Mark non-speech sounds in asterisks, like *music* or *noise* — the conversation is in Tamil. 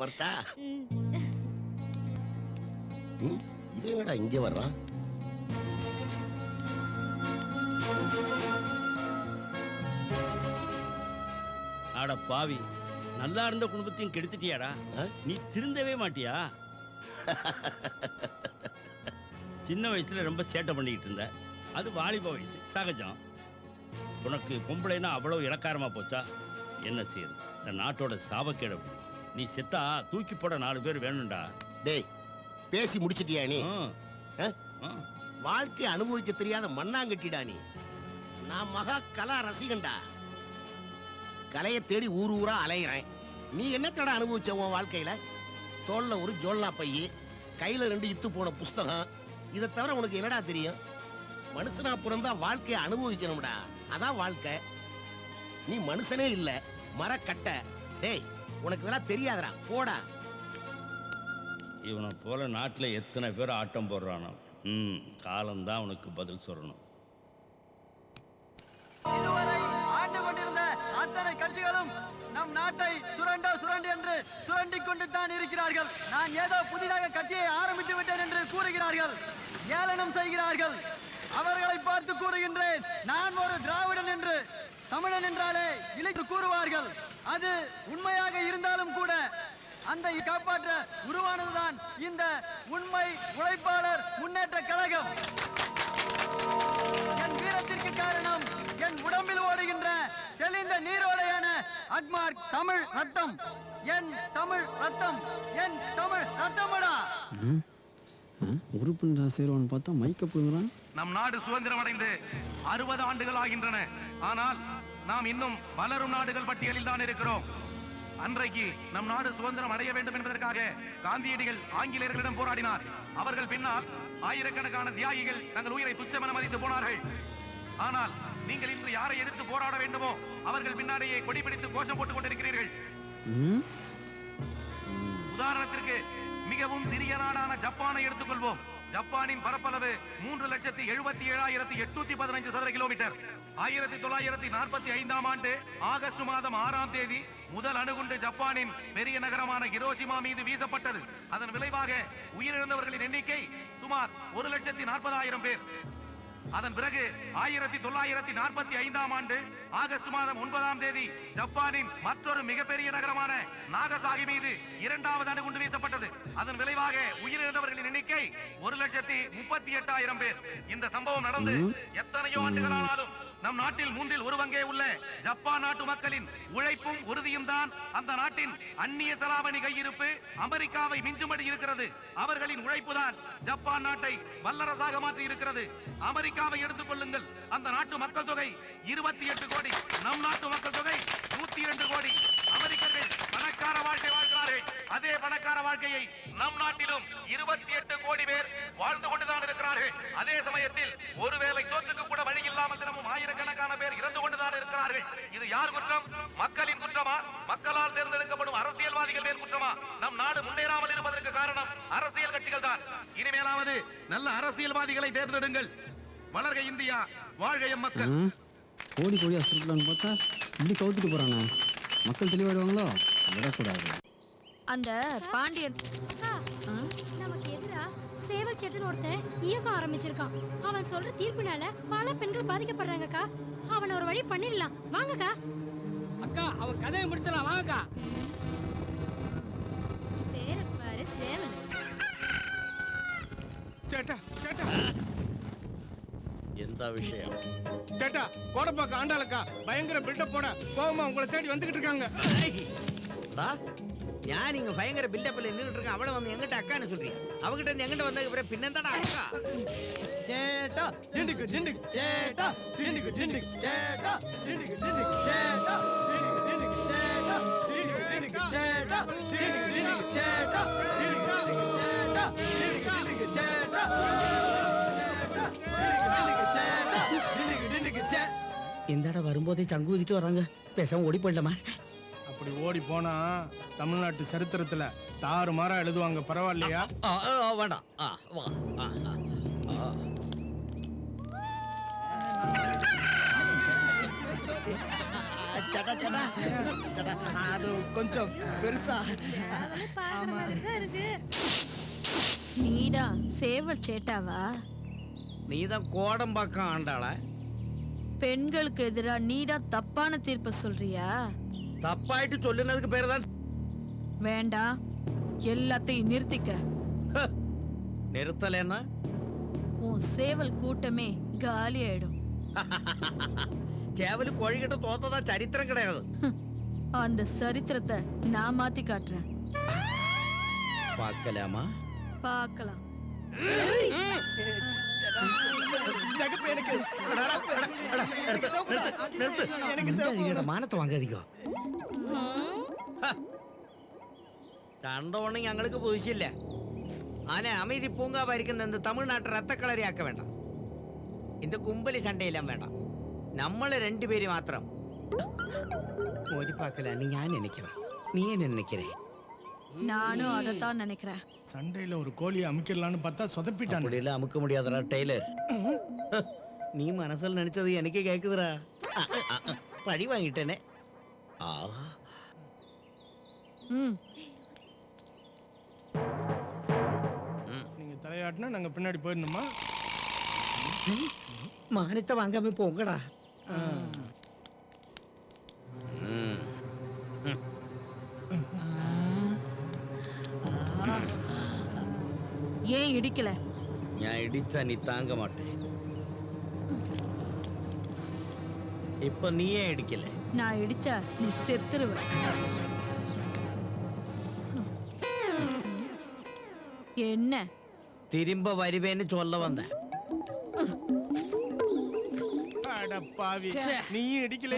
வரட்டா *laughs* இவன் என்னடா இங்க வர்றான் அட பாவி நல்லா இருந்த குடும்பத்தையும் கெடுத்துட்டியாடா? நீ திருந்தவே மாட்டியா? *laughs* சின்ன வயசுல ரொம்ப சேட்டை பண்ணிக்கிட்டு இருந்த. அது வாலிப வயசு சகஜம். உனக்கு பொம்பளைனா அவ்வளவு இலக்காரமா போச்சா? என்ன செய்யுது இந்த நாட்டோட சாபக்கேடு. நீ செத்தா தூக்கி போட நாலு பேர் வேணும்டா. டேய் பேசி முடிச்சிட்டியா நீ. வாழ்க்கையை அனுபவிக்க தெரியாத மண்ணாங்கட்டிடா நீ. நான் மகா கலா ரசிகன்டா. கலையை தேடி ஊர் ஊரா அலையிறேன். நீ என்னத்தடா அனுபவிச்ச உன் வாழ்க்கையில? தோல்ல ஒரு ஜோல்னா பைய கையில ரெண்டு இத்து போன புஸ்தகம். இதை தவிர உனக்கு என்னடா தெரியும்? மனுஷனா பிறந்தா வாழ்க்கையை அனுபவிக்கணும்டா. அதான் வாழ்க்கை. நீ மனுஷனே இல்ல மரக்கட்டை. டேய் உனக்கு இதெல்லாம் தெரியாதடா போடா. இவனை போல நாட்டில் எத்தனை பேர் ஆட்டம் போடுறானோ. ம் காலம்தான் அவனுக்கு பதில் சொல்லணும். இதுவரை ஆண்டு கொண்டிருந்த அத்தனை கட்சிகளும் நம் நாட்டை சுரண்ட சுரண்டு என்று கொண்டு தான் இருக்கிறார்கள். நான் ஏதோ புதிதாக கட்சியை ஆரம்பித்து விட்டேன் என்று கூறுகிறார்கள். ஏளனம் செய்கிறார்கள். அவர்களை பார்த்து கூறுகின்றேன். நான் ஒரு திராவிடன் என்று. தமிழன் என்றாலே இழைத்து கூறுவார்கள். அது உண்மையாக இருந்தாலும் கூட அந்த காப்பாற்ற உருவானதுதான் இந்த உண்மை உழைப்பாளர் முன்னேற்ற கழகம். என் வீரத்திற்கு காரணம் என் உடம்பில் ஓடுகின்ற தெளிந்த நீரோடையான அக்மார்க் தமிழ் ரத்தம். என் தமிழ் ரத்தம். என் தமிழ் ரத்தமடா. உறுப்புண்டா சேருவான்னு பார்த்தா மைக்க புடுங்குறான் நம் நாடு சுதந்திரம் அடைந்து அறுபது ஆண்டுகள் ஆகின்றன. ஆனால் நாம் இன்னும் வளரும் நாடுகள் பட்டியலில் தான் இருக்கிறோம். அன்றைக்கு நம் நாடு சுதந்திரம் அடைய வேண்டும் என்பதற்காக காந்தியடிகள் ஆங்கிலேயர்களிடம் போராடினார். அவர்கள் பின்னால் ஆயிரக்கணக்கான தியாகிகள் தங்கள் உயிரை துச்சமென மதித்து போனார்கள். ஆனால் நீங்கள் இன்று யாரை எதிர்த்து போராட வேண்டுமோ அவர்கள் பின்னாடியே கொடி பிடித்து கோஷம் போட்டுக் கொண்டிருக்கிறீர்கள். உதாரணத்திற்கு மிகவும் சிறிய நாடான ஜப்பானை எடுத்துக்கொள்வோம். ஜப்பானின் பரப்பளவு மூன்று லட்சத்தி எழுபத்தி ஏழாயிரத்தி எட்நூத்தி பதினஞ்சு சதுர கிலோமீட்டர். ஆயிரத்தி தொள்ளாயிரத்தி நாற்பத்தி ஐந்தாம் ஆண்டு ஆகஸ்ட் மாதம் ஆறாம் தேதி முதல் அணுகுண்டு ஜப்பானின் பெரிய நகரமான ஹிரோஷிமா மீது வீசப்பட்டது. அதன் விளைவாக உயிரிழந்தவர்களின் எண்ணிக்கை சுமார் ஒரு லட்சத்தி நாற்பதாயிரம் பேர். அதன் பிறகு ஆயிரத்தி தொள்ளாயிரத்தி நாற்பத்தி ஐந்தாம் ஆண்டு ஆகஸ்ட் மாதம் ஒன்பதாம் தேதி ஜப்பானின் மற்றொரு மிகப்பெரிய நகரமான நாகசாகி மீது இரண்டாவது அணுகுண்டு வீசப்பட்டது. அதன் விளைவாக உயிரிழந்தவர்களின் எண்ணிக்கை ஒரு லட்சத்தி முப்பத்தி எட்டாயிரம் பேர். இந்த சம்பவம் நடந்து எத்தனையோ ஆண்டுகளானாலும் நம் நாட்டில் மூன்றில் ஒரு பங்கே உள்ள ஜப்பான் நாட்டு மக்களின் உழைப்பும் உறுதியும் தான் அந்த நாட்டின் அந்நிய செலாவணி கையிருப்பு அமெரிக்காவை மிஞ்சும்படி இருக்கிறது. அவர்களின் உழைப்பு தான் ஜப்பான் நாட்டை வல்லரசாக மாற்றி இருக்கிறது. அமெரிக்காவை எடுத்துக் கொள்ளுங்கள். அந்த நாட்டு மக்கள் தொகை இருபத்தி எட்டு கோடி. நம் நாட்டு மக்கள் தொகை நூத்தி இரண்டு கோடி அமெரிக்கர்கள் பணக்கார வாழ்க்கை வாழ்கிறார்கள் அதே பணக்கார வாழ்க்கையை நம் நாட்டிலும் இருபத்தி எட்டு கோடி பேர் வாழ்ந்து கொண்டுதான் இருக்கிறார்கள். அதே சமயத்தில் ஒருவேளை சோற்றுக்கு கூட வழி இல்லாமல் தினமும் ஆயிரக்கணக்கான பேர் இறந்து கொண்டுதான் இருக்கிறார்கள். இது யார் குற்றம்? மக்களின் குற்றமா? மக்களால் தேர்ந்தெடுக்கப்படும் அரசியல்வாதிகள் பேர் குற்றமா? நம் நாடு முன்னேறாமல் இருப்பதற்கு காரணம் அரசியல் கட்சிகள் தான். இனிமேலாவது நல்ல அரசியல்வாதிகளை தேர்ந்தெடுங்கள். வளர்க இந்தியா வாழ்க எம் மக்கள். கோடி கோடியா சுருக்கலான்னு பார்த்தா இப்படி கவுத்துட்டு போறானே. மக்கள் தெளிவாயிடுவாங்களோ? விடக்கூடாது. அந்த பாண்டியன் அக்கா, நமக்கு எதிரா சேவல் செட்டுன்னு ஒருத்தன் இயக்கம் ஆரம்பிச்சிருக்கான். அவன் சொல்ற தீர்ப்புனால பல பெண்கள் பாதிக்கப்படுறாங்கக்கா. அவனை ஒரு வழி பண்ணிடலாம். வாங்கக்கா. அக்கா அவ கதையை முடிச்சலாம் வாங்கக்கா. பேர பாரு சேவல். சேட்டா சேட்டா. எந்த விஷயம்? சேட்டா கோடப்பாக்க ஆண்டாளக்கா. பயங்கர பில்டப் போட கோவமா உங்களை தேடி வந்துகிட்டு இருக்காங்க. யார் நீங்க பயங்கர பில்டப்ல நின்றுட்டு இருக்க அவளை வந்து எங்கிட்ட அக்கான்னு சொல்றீங்க அவகிட்ட இருந்து எங்கிட்ட வந்ததுக்கு பிறகு பின்னந்தாடா அக்கா சேட்டா டிண்டுக்கு டிண்டுக்கு சேட்டா டிண்டுக்கு டிண்டுக்கு சேட்டா டிண்டுக்கு டிண்டுக்கு சேட்டா டிண்டுக்கு டிண்டுக்கு சேட்டா டிண்டுக்கு டிண்டுக்கு சேட்டா டிண்டுக்கு டிண்டுக்கு சேட்டா சேட்டா டிண்டுக்கு சேட்டா டிண்டுக்கு டிண்டுக்கு சே இந்த இடம் வரும்போதே சங்கு ஊதிட்டு வராங்க பேசாம ஓடி போயிடலாமா அப்படி ஓடி போனா தமிழ்நாட்டு சரித்திரத்துல தாறு மாறா எழுதுவாங்க பரவாயில்லையா? வேண்டாம் அது கொஞ்சம் பெருசா. நீடா சேவல் சேட்டாவா? நீ தான் கோடம்பாக்கம் ஆண்டாளா? பெண்களுக்கு எதிரா நீடா தப்பான தீர்ப்பு சொல்றியா? தப்பாயிட்டு சொல்லுனதுக்கு பேரு தான் வேண்டாம் எல்லாத்தையும் நிறுத்திக்க. நிறுத்தலன்னா? உன் சேவல் கூட்டமே காலி ஆயிடும். *laughs* சேவலு கோழிகிட்ட தோத்ததா சரித்திரம் கிடையாது. அந்த சரித்திரத்தை நான் மாத்தி காட்டுறேன். பார்க்கலாமா? பார்க்கலாம். மானத்தை வாங்காதீங்க. കണ്ടോണ്ട് ഞങ്ങൾക്ക് പൂശില്ല ആനെ അമിതി പൂങ്കാവായിരിക്കുന്ന തമിഴ്നാട്ടിൽ രത്തക്കളരിയാക്ക വേണ്ട இந்த கும்பலி சண்டையெல்லாம் வேண்டாம் நம்மள ரெண்டு பேரு மாத்திரம் மோதி பார்க்கலான்னு ஞான் நினைக்கிறேன் நீ என்ன நினைக்கிறேன் நானும் அதைத்தான் நினைக்கிறேன் சண்டையில ஒரு கோழியை அமைக்கலான்னு பார்த்தா சொதப்பிட்டான் அப்படியெல்லாம் அமுக்க முடியாதடா டெய்லர் நீ மனசில் நினைச்சது எனக்கு கேக்குதுடா அ, அ, அ, பழி வாங்கிட்டேனே ஆ ம் காட்டினா நாங்கள் பின்னாடி போயிருந்தோமா மானியத்தை வாங்காம போங்கடா. ஏன் இடிக்கல? நான் இடிச்சா நீ தாங்க மாட்டேன். இப்ப நீ ஏன் இடிக்கல? நான் இடிச்சா நீ செத்துருவ. என்ன? തിരുമ്പ വരുവേന്ന് ചൊല്ല വന്ന. നീ ഇടിക്കില്ല?